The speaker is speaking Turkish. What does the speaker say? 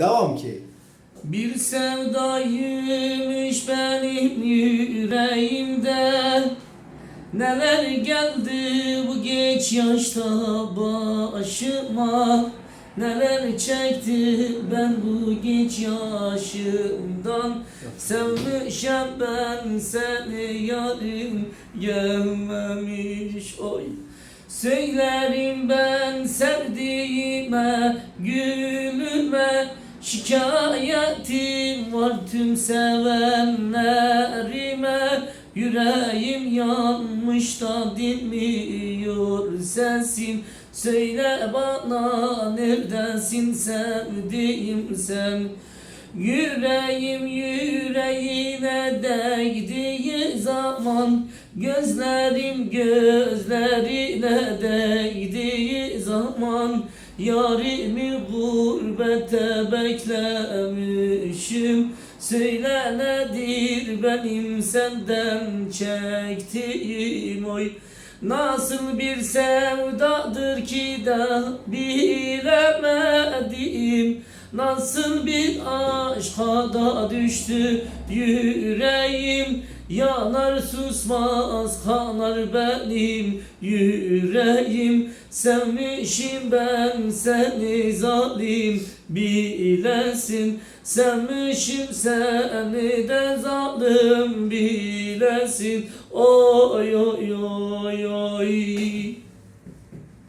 Devam ki. Bir sevdaymış benim yüreğimde. Neler geldi bu geç yaşta başıma? Neler çektim ben bu geç yaşımdan? Sevmişem ben seni yarim gelmemiş oy. Söylerim ben sevdiğime, gülüme Şikayetim var tüm sevenlerime. Yüreğim yanmış da dinmiyor sesin Söyle bana neredesin sevdiğim sen? Yüreğim yüreğine değdiği zaman Gözlerim gözlerine değdiği zaman Yarimi gurbete beklemişim. Söyle nedir benim senden çektiğim oy. Nasıl bir sevdadır ki de bilemedim Nasıl bir aşka da düştü yüreğim? Yanar susmaz kanar benim yüreğim. Sevmişim ben seni zalim bilesin. Sevmişim seni de zalim bilesin. Oy oy oy oy